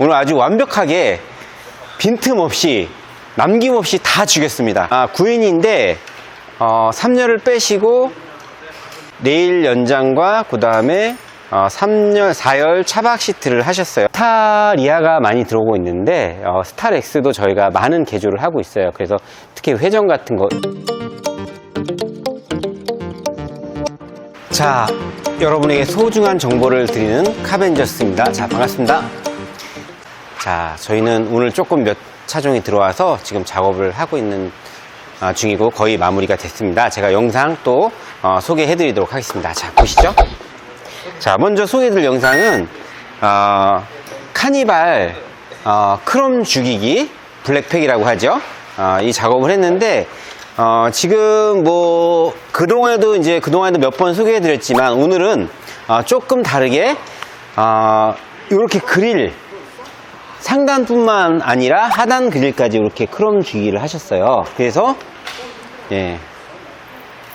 오늘 아주 완벽하게 빈틈없이 남김없이 다 죽였습니다. 아, 9인인데 어, 3열을 빼시고 내일 연장과 그 다음에 어, 3열, 4열 차박 시트를 하셨어요. 스타리아가 많이 들어오고 있는데 어, 스타렉스도 저희가 많은 개조를 하고 있어요. 그래서 특히 회전 같은 거 자, 여러분에게 소중한 정보를 드리는 카벤저스입니다. 자, 반갑습니다. 자, 저희는 오늘 조금 몇 차종이 들어와서 지금 작업을 하고 있는 아, 중이고 거의 마무리가 됐습니다. 제가 영상 또 어, 소개해 드리도록 하겠습니다. 자, 보시죠. 자, 먼저 소개해 드릴 영상은 어, 카니발 어, 크롬 죽이기 블랙팩이라고 하죠. 어, 이 작업을 했는데 어, 지금 뭐 그동안에도 이제 그동안에도 몇 번 소개해 드렸지만 오늘은 어, 조금 다르게 어, 이렇게 그릴 상단뿐만 아니라 하단 그릴까지 이렇게 크롬 주기를 하셨어요. 그래서 예,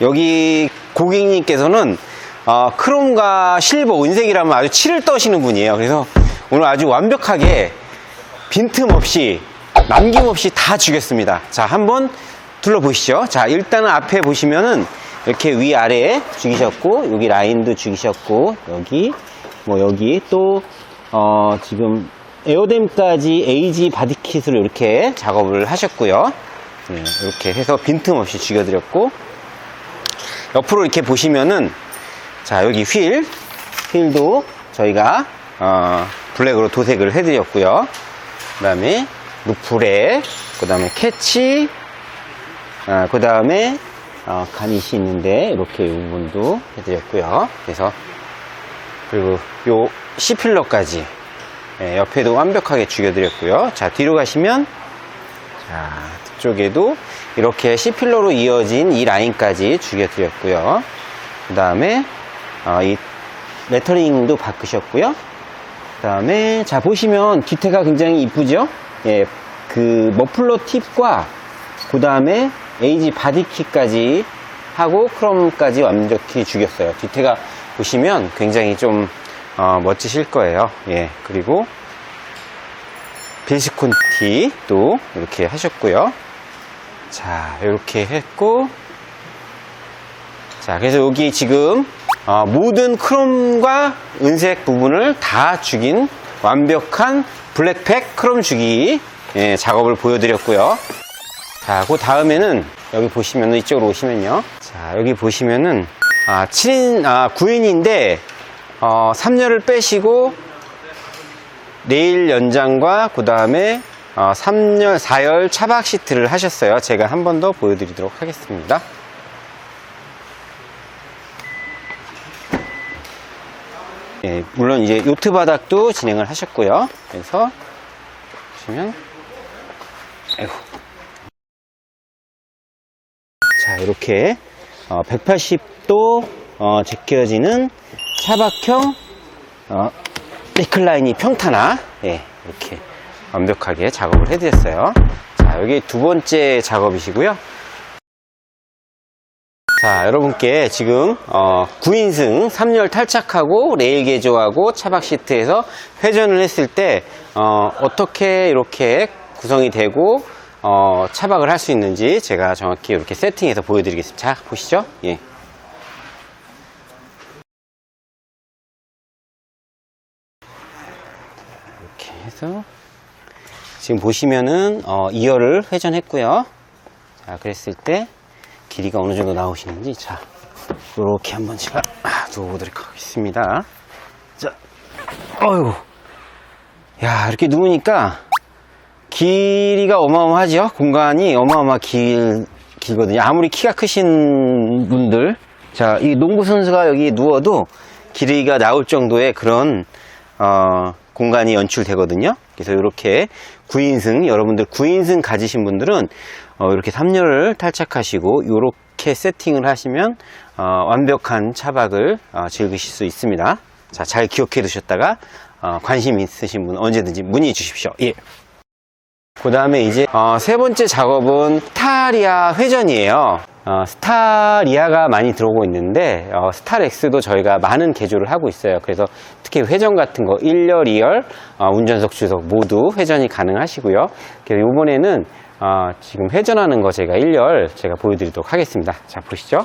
여기 고객님께서는 어, 크롬과 실버, 은색이라면 아주 칠을 떠시는 분이에요. 그래서 오늘 아주 완벽하게 빈틈 없이 남김없이 다 죽였습니다. 자, 한번 둘러보시죠. 자, 일단은 앞에 보시면은 이렇게 위아래에 죽이셨고, 여기 라인도 죽이셨고, 여기, 뭐 여기 또, 어, 지금 에어댐까지 에이지 바디킷으로 이렇게 작업을 하셨고요. 네, 이렇게 해서 빈틈없이 죽여드렸고, 옆으로 이렇게 보시면은 자 여기 휠. 휠도 저희가 어, 블랙으로 도색을 해드렸고요. 그 다음에 루프레 그 다음에 캐치 그 다음에 어, 가닛이 있는데 이렇게 이 부분도 해드렸고요. 그래서 그리고 요 C필러까지 예, 옆에도 완벽하게 죽여드렸고요 자 뒤로 가시면 자 뒤쪽에도 이렇게 C필러로 이어진 이 라인까지 죽여드렸고요 그 다음에 어, 이 레터링도 바꾸셨고요. 그 다음에 자 보시면 뒤태가 굉장히 이쁘죠? 예, 그 머플러 팁과 그 다음에 에이지 바디킷까지 하고 크롬까지 완벽히 죽였어요. 뒤태가 보시면 굉장히 좀 어, 멋지실 거예요. 예, 그리고 빌스콘티도 이렇게 하셨고요. 자, 이렇게 했고 자, 그래서 여기 지금 어, 모든 크롬과 은색 부분을 다 죽인 완벽한 블랙팩 크롬 주기 예, 작업을 보여드렸고요. 자, 그 다음에는 여기 보시면은 이쪽으로 오시면요. 자, 여기 보시면은 아, 7인, 아, 9인인데 어, 3열을 빼시고 내일 연장과 그 다음에 어, 3열, 4열 차박 시트를 하셨어요. 제가 한 번 더 보여드리도록 하겠습니다. 예, 물론 이제 요트 바닥도 진행을 하셨고요. 그래서 보시면 아이고. 자 이렇게 180도 어, 제껴지는 차박형 어, 리클라인이 평탄화 예, 이렇게 완벽하게 작업을 해드렸어요. 자 여기 두 번째 작업이시고요. 자, 여러분께 지금 어, 9인승 3열 탈착하고 레일 개조하고 차박 시트에서 회전을 했을 때 어, 떻게 이렇게 구성이 되고 어, 차박을 할 수 있는지 제가 정확히 이렇게 세팅해서 보여드리겠습니다. 자, 보시죠. 예. 해서 지금 보시면은 어, 2열을 회전했고요. 자, 그랬을 때 길이가 어느 정도 나오시는지 자 이렇게 한번 제가 아, 누워보도록 하겠습니다. 자 어휴. 야 이렇게 누우니까 길이가 어마어마하죠? 공간이 어마어마 길, 길거든요. 아무리 키가 크신 분들 자 이 농구 선수가 여기 누워도 길이가 나올 정도의 그런 어, 공간이 연출되거든요 그래서 이렇게 9인승 여러분들 9인승 가지신 분들은 어, 이렇게 3열을 탈착하시고 이렇게 세팅을 하시면 어, 완벽한 차박을 어, 즐기실 수 있습니다. 자, 잘 기억해 두셨다가 어, 관심 있으신 분 언제든지 문의 주십시오. 예. 그 다음에 이제 어, 세 번째 작업은 타리아 회전이에요. 어, 스타리아가 많이 들어오고 있는데 어, 스타렉스도 저희가 많은 개조를 하고 있어요. 그래서 특히 회전 같은 거 1열, 2열, 어, 운전석, 주석 모두 회전이 가능하시고요. 그래서 이번에는 어, 지금 회전하는 거 제가 1열 제가 보여드리도록 하겠습니다. 자 보시죠.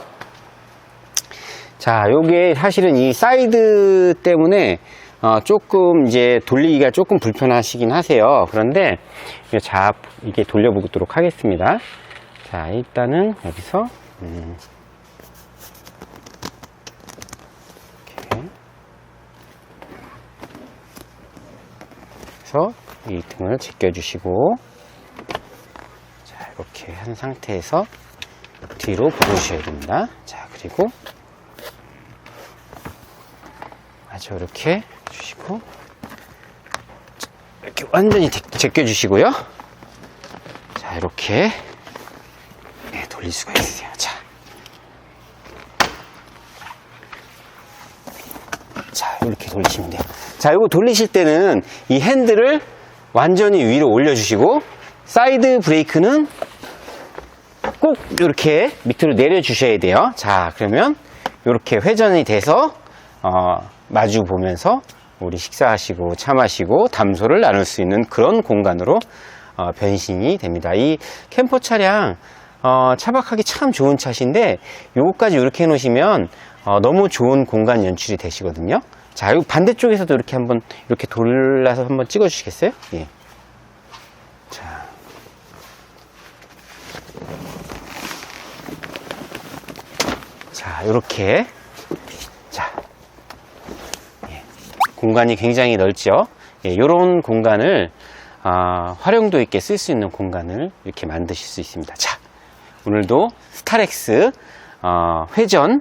자, 요게 사실은 이 사이드 때문에 어, 조금 이제 돌리기가 조금 불편하시긴 하세요. 그런데 자, 이게 돌려보도록 하겠습니다. 자, 일단은 여기서 음, 이렇게 그래서 이 등을 제껴주시고 자, 이렇게 한 상태에서 뒤로 보여주셔야 됩니다. 자, 그리고 아주 이렇게 주시고 이렇게 완전히 제- 제껴주시고요. 자 이렇게 네, 돌릴 수가 있어요. 자, 자 이렇게 돌리시면 돼요. 자 이거 돌리실 때는 이 핸들을 완전히 위로 올려주시고 사이드 브레이크는 꼭 이렇게 밑으로 내려주셔야 돼요. 자, 그러면 이렇게 회전이 돼서 어, 마주 보면서 우리 식사하시고 차 마시고 담소를 나눌 수 있는 그런 공간으로 어, 변신이 됩니다. 이 캠퍼 차량 어, 차박하기 참 좋은 차신데 요거까지 이렇게 해놓으시면 어, 너무 좋은 공간 연출이 되시거든요. 자, 요 반대쪽에서도 이렇게 한번 이렇게 돌라서 한번 찍어 주시겠어요? 예. 자. 자, 이렇게. 자. 예, 공간이 굉장히 넓죠? 예, 이런 공간을, 아, 활용도 있게 쓸 수 있는 공간을 이렇게 만드실 수 있습니다. 자, 오늘도 스타렉스, 어, 회전,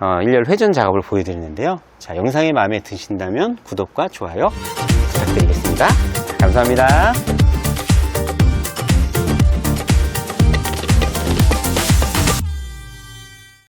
어, 일렬 회전 작업을 보여드리는데요. 자, 영상이 마음에 드신다면 구독과 좋아요 부탁드리겠습니다. 감사합니다.